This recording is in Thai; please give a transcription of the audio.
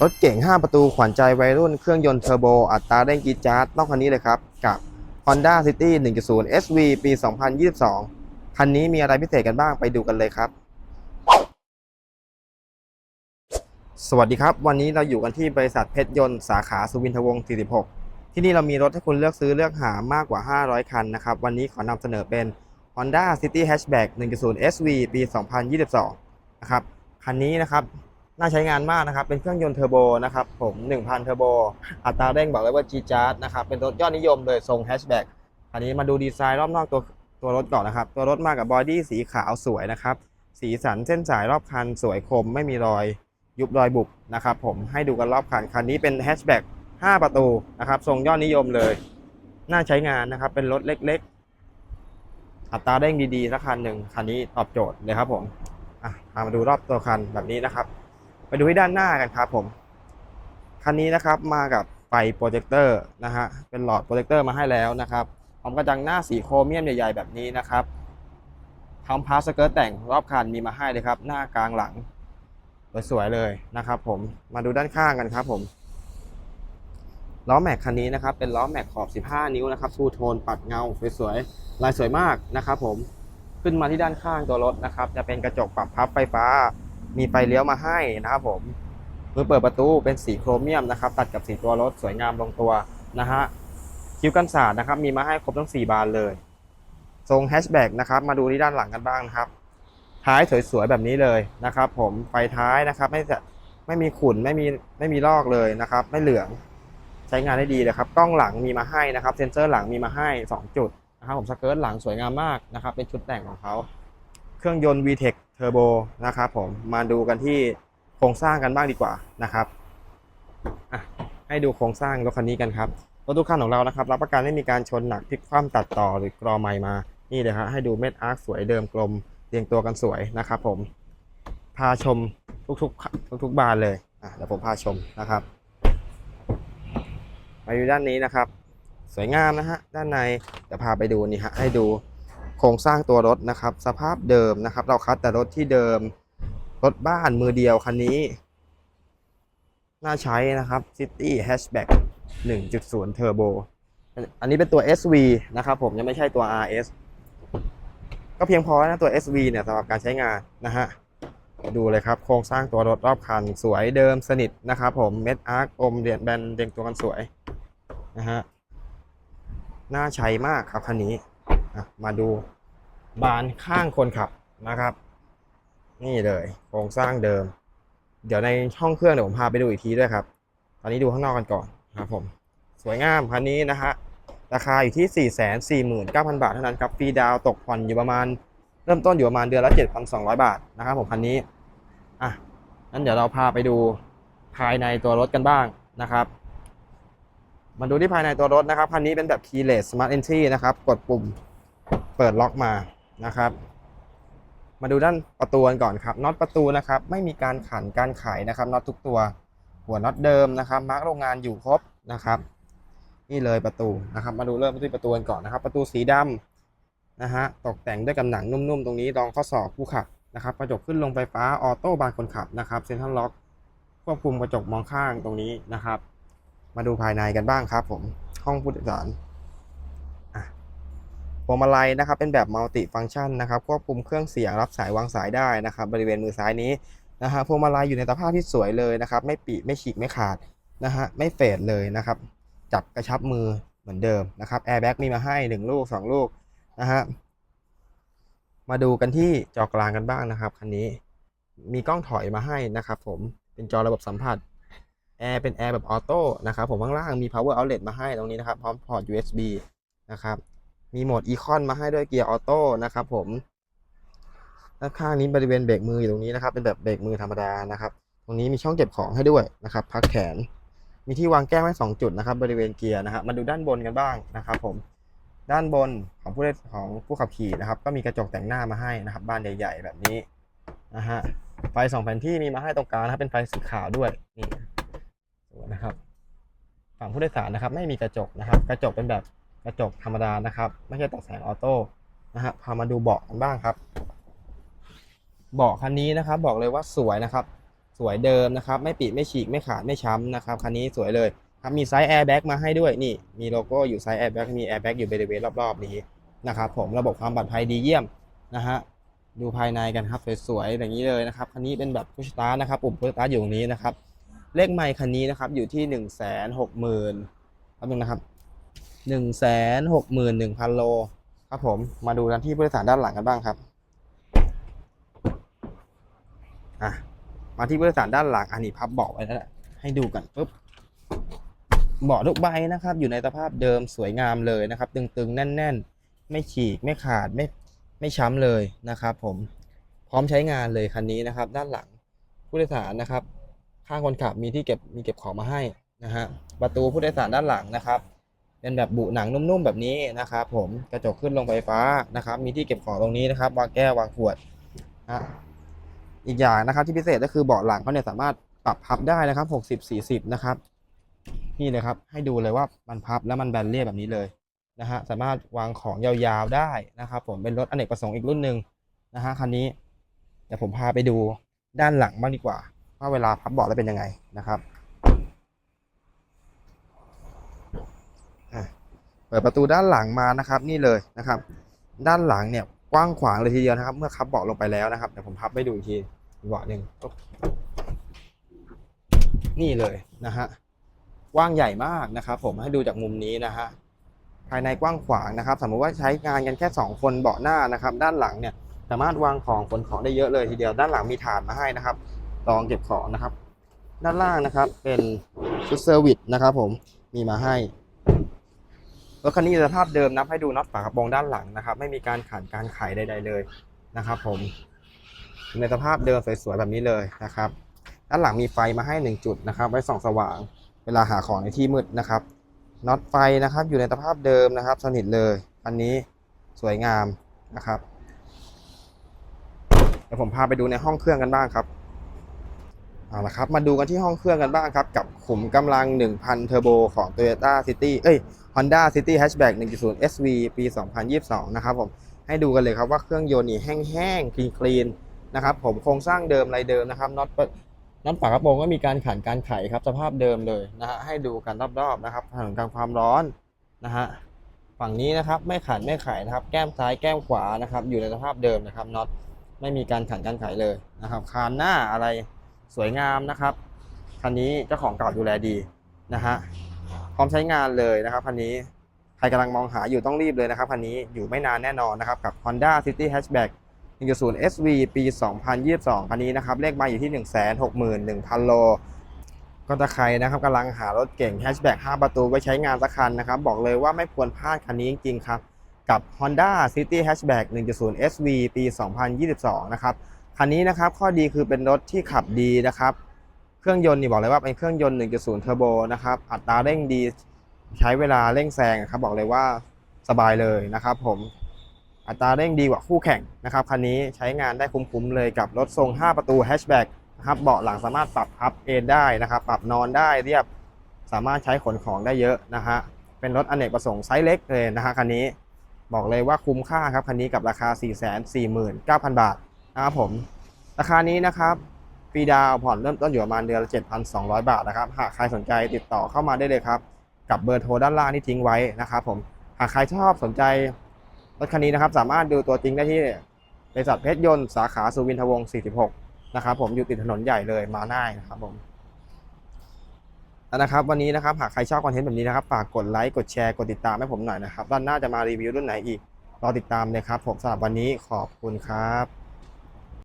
รถเก่ง 5 ประตูขวัญใจวัยรุ่นเครื่องยนต์เทอร์โบ อัตราเร่งกรีดจ๊าดต้องคันนี้เลยครับ กับ Honda City 1.0 SV ปี 2022 คันนี้มีอะไรพิเศษกันบ้างไปดูกันเลยครับ สวัสดีครับ วันนี้เราอยู่กันที่บริษัทเพชรยนต์สาขาสุวินทวงศ์ 46 ที่นี่เรามีรถให้คุณเลือกซื้อเลือกหามากกว่า 500 คันนะครับ วันนี้ขอนำเสนอเป็น Honda City Hatchback 1.0 SV ปี 2022 นะครับ คันนี้นะครับ น่าใช้งานมากนะครับ เป็นเครื่องยนต์เทอร์โบนะครับผม1,000เทอร์โบ อัตราเร่งบอกเลยว่า G จาร์นะครับเป็นรถยอดนิยมเลยทรงแฮชแบ็กอันนี้มาดูดีไซน์รอบนอกตัวตัวรถก่อนนะครับ ตัวรถมากับบอดี้สีขาวสวยนะครับ สีสันเส้นสายรอบคันสวยคมไม่มีรอยยุบรอยบุบนะครับผมให้ดูกันรอบคันคันนี้เป็นแฮชแบ็ก5 ประตูนะครับทรงยอดนิยมเลย น่าใช้งานนะครับ เป็นรถเล็กๆ อัตราเร่งดีๆสักคันหนึ่งคันนี้ตอบโจทย์เลยครับผมอะพามาดูรอบตัวคันแบบนี้นะครับ ไปดูที่ด้านหน้ากันครับผมคันนี้นะครับมากับไฟโปรเจคเตอร์นะฮะเป็นหลอดโปรเจคเตอร์มาให้แล้วนะครับพร้อมกระจังหน้าสีโครเมียมใหญ่ๆแบบนี้นะครับพร้อมพาสเกิร์ตแต่งรอบคันมีมาให้เลยครับ หน้ากลางหลังสวยๆเลยนะครับ ผมมาดูด้านข้างกันครับ ผมล้อแม็กคันนี้นะครับ เป็นล้อแม็กขอบ 15 นิ้วนะครับทูโทนปัดเงาสวยๆลายสวยมากนะครับ ผมขึ้นมาที่ด้านข้างตัวรถนะครับ จะเป็นกระจกปรับพับไฟฟ้า มีไฟเลี้ยวมาให้นะครับผมมือเปิดประตูเป็นสีโครเมียมนะครับ ตัดกับสีตัวรถสวยงามลงตัวนะฮะคิ้วกันศาสตร์นะครับ มีมาให้ครบทั้ง 4 บานเลย ทรงแฮชแบ็กนะครับ มาดูที่ด้านหลังกันบ้างนะครับ ท้ายสวยๆแบบนี้เลยนะครับ ผมไฟท้ายนะครับ ไม่จะไม่มีขุ่นไม่มีไม่มีลอกเลยนะครับ ไม่เหลืองใช้งานได้ดีเลยครับกล้องหลังมีมาให้นะครับเซนเซอร์หลังมีมาให้ 2 จุดนะครับผมสเกิร์ตหลังสวยงามมากนะครับ เป็นชุดแต่งของเขา เครื่องยนต์ VTEC Turbo นะครับผมมาดูกันที่โครงสร้างกันบ้างดีกว่านะครับให้ดูโครงสร้างรถคันนี้กันครับรถทุกคันของเรานะครับ รับประกันไม่มีการชนหนักพลิกคว่ำตัดต่อหรือกรอไมล์มานี่เลยครับให้ดูเม็ดอาร์คสวยเดิมกลมเรียงตัวกันสวยนะครับ ผมพาชมทุกๆทุกๆบานเลยอะเดี๋ยวผมพาชมนะครับมาดูด้านนี้นะครับ สวยงามนะฮะด้านในเดี๋ยวพาไปดูนี่ฮะให้ดู ครงสร้างตัวรถนะครับ สภาพเดิมนะครับ เราคัดแต่รถที่เดิม รถบ้านมือเดียวคันนี้ น่าใช้นะครับ City Hatchback 1.0 Turbo อันนี้เป็นตัว SV นะครับผมยังไม่ใช่ตัว RS ก็เพียงพอแล้วนะตัว SV เนี่ยสำหรับการใช้งานนะฮะดูเลยครับ โครงสร้างตัวรถรอบคันสวยเดิมสนิทนะครับผมเม็ดอาร์คอมเรียนแบนเรียงตัวกันสวยนะฮะน่าใช้มากครับคันนี้ มาดูบานข้างคนขับนะครับ นี่เลยโครงสร้างเดิม เดี๋ยวในห้องเครื่องเดี๋ยวผมพาไปดูอีกทีด้วยครับ ตอนนี้ดูข้างนอกกันก่อนครับผม สวยงามคันนี้นะฮะราคาอยู่ที่ 449,000 บาทเท่านั้นครับฟรีดาวตกผ่อนอยู่ประมาณ เริ่มต้นอยู่ประมาณเดือนละ 7,200 บาทนะครับผมคันนี้อะงั้นเดี๋ยวเราพาไปดูภายในตัวรถกันบ้างนะครับ มาดูที่ภายในตัวรถนะครับ คันนี้เป็นแบบ keyless smart entry นะครับ กดปุ่ม ปิดล็อกมานะครับ มาดูด้านประตูกันก่อนครับน็อตประตูนะครับ ไม่มีการขันการไขนะครับน็อตทุกตัว หัวน็อตเดิมนะครับ มาร์กโรงงานอยู่ครบนะครับ นี่เลยประตูนะครับ มาดูเริ่มที่ประตูกันก่อนนะครับ ประตูสีดำนะฮะตกแต่งด้วยกับหนังนุ่มๆตรงนี้รองข้อศอกผู้ขับนะครับกระจกขึ้นลงไฟฟ้าออโต้บานคนขับนะครับเซ็นทรัลล็อกควบคุมกระจกมองข้างตรงนี้นะครับ มาดูภายในกันบ้างครับผมห้องผู้โดยสารอะพ วงมาลัยนะครับเป็นแบบมัลติฟังก์ชันนะครับควบคุมเครื่องเสียงรับสายวางสายได้นะครับบริเวณมือซ้ายนี้นะฮะพวงมาลัยอยู่ในสภาพที่สวยเลยนะครับไม่ปีไม่ฉีกไม่ขาดนะฮะไม่เฟดเลยนะครับจับกระชับมือเหมือนเดิมนะครับแอร์แบ็กมีมาให้ 1 ลูก 2 ลูกนะฮะมาดูกันที่จอกลางกันบ้างนะครับคันนี้มีกล้องถอยมาให้นะครับผมเป็นจอระบบสัมผัสแอร์เป็นแอร์แบบออโต้นะครับผมข้างล่างมี power outlet มาให้ตรงนี้นะครับพร้อมพอร์ต USB นะครับ มีโหมดอีคอนมาให้ด้วยเกียร์ออโต้นะครับผมด้านข้างนี้บริเวณเบรกมืออยู่ตรงนี้นะครับ เป็นแบบเบรกมือธรรมดานะครับ ตรงนี้มีช่องเก็บของให้ด้วยนะครับ พักแขน มีที่วางแก้วให้2จุดนะครับ บริเวณเกียร์นะครับมาดูด้านบนกันบ้างนะครับ ผม ด้านบนของผู้โดยของผู้ขับขี่นะครับ ก็มีกระจกแต่งหน้ามาให้นะครับ บ้านใหญ่ๆแบบนี้นะฮะ ไฟสองแผ่นที่มีมาให้ตรงกลางนะครับ เป็นไฟสีขาวด้วย นี่นะครับ ฝั่งผู้โดยสารนะครับ ไม่มีกระจกนะครับ กระจกเป็นแบบ กระจกธรรมดานะครับ ไม่ใช่ตัดแสงออโต้นะฮะพามาดูเบาะกันบ้างครับ เบาะคันนี้นะครับ บอกเลยว่าสวยนะครับ สวยเดิมนะครับ ไม่ปิไม่ฉีกไม่ขาดไม่ช้ำนะครับคันนี้สวยเลยครับมีไซส์แอร์แบ็กมาให้ด้วยนี่ มีโลโก้อยู่ไซส์แอร์แบ็กมีแอร์แบ็กอยู่บริเวณรอบๆนี้นะครับ ผมระบบความปลอดภัยดีเยี่ยมนะฮะดูภายในกันครับสวยๆอย่างนี้เลยนะครับคันนี้เป็นแบบพุชตาร์นะครับปุ่มพุชตาร์อยู่ตรงนี้นะครับเลขไมค์คันนี้นะครับอยู่ที่หนึ่งแสนหกหมื่นครับนึงนะครับ หนึ่งแสนหกหมื่นหนึ่งพันโล ครับผม มาดูกันที่ผู้โดยสารด้านหลังกันบ้างครับ อะ มาที่ผู้โดยสารด้านหลัง อันนี้พับเบาะไว้แล้วแหละให้ดูกันปุ๊บเบาะทุกใบนะครับ อยู่ในสภาพเดิมสวยงามเลยนะครับ ตึงๆ แน่น ๆ ไม่ฉีก ไม่ขาด ไม่ ไม่ช้ำเลยนะครับผม พร้อมใช้งานเลยคันนี้นะครับ ด้านหลังผู้โดยสารนะครับ ข้างคนขับมีที่เก็บ มีเก็บของมาให้นะฮะ ประตูผู้โดยสารด้านหลังนะครับ เป็นแบบบุหนังนุ่มๆแบบนี้นะครับผมกระจกขึ้นลงไฟฟ้านะครับ มีที่เก็บของตรงนี้นะครับ วางแก้ววางขวดนะอีกอย่างนะครับที่พิเศษก็คือเบาะหลังเขาเนี่ยสามารถปรับพับได้นะครับ 60 40 นะครับ นี่เลยครับ ให้ดูเลยว่ามันพับแล้วมันแบนเรียบแบบนี้เลยนะฮะสามารถวางของยาวๆได้นะครับ ผมเป็นรถอเนกประสงค์อีกรุ่นหนึ่งนะฮะคันนี้เดี๋ยวผมพาไปดูด้านหลังบ้างดีกว่า ว่าเวลาพับเบาะแล้วเป็นยังไงนะครับอะเปิดประตูด้านหลังมานะครับนี่เลยนะครับ ด้านหลังเนี่ยกว้างขวางเลยทีเดียวนะครับ เมื่อคับเบาะลงไปแล้วนะครับเดี๋ยวผมพับให้ดูอีกทีอีกเบาะหนึ่งนี่เลยนะฮะกว้างใหญ่มากนะครับ ผมให้ดูจากมุมนี้นะฮะภายในกว้างขวางนะครับ สมมติว่าใช้งานกันแค่ 2 คนเบาะหน้านะครับ ด้านหลังเนี่ยสามารถวางของขนของได้เยอะเลยทีเดียวด้านหลังมีถาดมาให้นะครับรองเก็บของนะครับ ด้านล่างนะครับเป็นชุดเซอร์วิสนะครับ ผมมีมาให้ รถคันนี้สภาพเดิมนับให้ดูน็อตฝากระโปรงด้านหลังนะครับ ไม่มีการขันการไขใด ๆ เลยนะครับ ผม ในสภาพเดิมสวยๆแบบนี้เลยนะครับ ด้านหลังมีไฟมาให้หนึ่งจุดนะครับ ไว้ส่องสว่าง เวลาหาของในที่มืดนะครับน็อตไฟนะครับอยู่ในสภาพเดิมนะครับ สนิทเลยอันนี้สวยงามนะครับเดี๋ยวผมพาไปดูในห้องเครื่องกันบ้างครับ เอาละครับ มาดูกันที่ห้องเครื่องกันบ้างครับ กับขุมกำลัง 1,000 เทอร์โบของ Toyota City เอ้ย Honda City Hatchback 1.0 SV ปี 2022 นะครับผม ให้ดูกันเลยครับว่าเครื่องยนต์นี่แห้งๆ คลีนๆ นะครับผมโครงสร้างเดิมอะไรเดิมนะครับน็อตน็อตฝากระโปรงก็มีการขันการไขครับ สภาพเดิมเลยนะฮะ ให้ดูกันรอบๆ นะครับถนนกลางความร้อนนะฮะ ฝั่งนี้นะครับไม่ขันไม่ไขนะครับ แก้มซ้ายแก้มขวานะครับ อยู่ในสภาพเดิมนะครับน็อตไม่มีการขันการไขเลยนะครับ คานหน้าอะไร สวยงามนะครับคันนี้เจ้าของเก่าดูแลดีนะฮะพร้อมใช้งานเลยนะครับคันนี้ใครกำลังมองหาอยู่ต้องรีบเลยนะครับคันนี้อยู่ไม่นานแน่นอนนะครับกับ Honda City Hatchback 1.0 SV ปี 2022 คันนี้นะครับเลขมาอยู่ที่ 161,000 โล ก็ถ้าใครนะครับกำลังหารถเก่ง Hatchback 5ประตูไว้ใช้งานสักคันนะครับ บอกเลยว่าไม่ควรพลาดคันนี้จริงๆครับ กับ Honda City Hatchback 1.0 SV ปี 2022 นะครับ คันนี้นะครับข้อดีคือเป็นรถที่ขับดีนะครับ เครื่องยนต์นี่บอกเลยว่าเป็นเครื่องยนต์ 1.0 เทอร์โบนะครับ อัตราเร่งดีใช้เวลาเร่งแซงครับบอกเลยว่าสบายเลยนะครับ ผมอัตราเร่งดีกว่าคู่แข่งนะครับคันนี้ใช้งานได้คุ้มๆเลยกับรถทรง 5 ประตูแฮชแบ็กนะครับเบาะหลังสามารถปรับพับเอนได้นะครับ ปรับนอนได้เรียบสามารถใช้ขนของได้เยอะนะฮะเป็นรถอเนกประสงค์ไซส์เล็กเลยนะฮะคันนี้ บอกเลยว่าคุ้มค่าครับคันนี้กับราคา 449,000 บาท นะครับผมราคานี้นะครับฟรีดาวผ่อนเริ่มต้นอยู่ประมาณเดือนละ7,200 บาทนะครับ หากใครสนใจติดต่อเข้ามาได้เลยครับ กับเบอร์โทรด้านล่างที่ทิ้งไว้นะครับผมหากใครชอบสนใจรถคันนี้นะครับ สามารถดูตัวจริงได้ที่บริษัทเพชรยนต์สาขาสุวินทวงศ์46 นะครับผมอยู่ติดถนนใหญ่เลยมาง่ายนะครับผมนะครับวันนี้นะครับหากใครชอบคอนเทนต์แบบนี้นะครับฝากกดไลค์กดแชร์กดติดตามให้ผมหน่อยนะครับด้านหน้าจะมารีวิวรุ่นไหนอีกรอติดตามเลยครับผมสำหรับวันนี้ขอบคุณครับ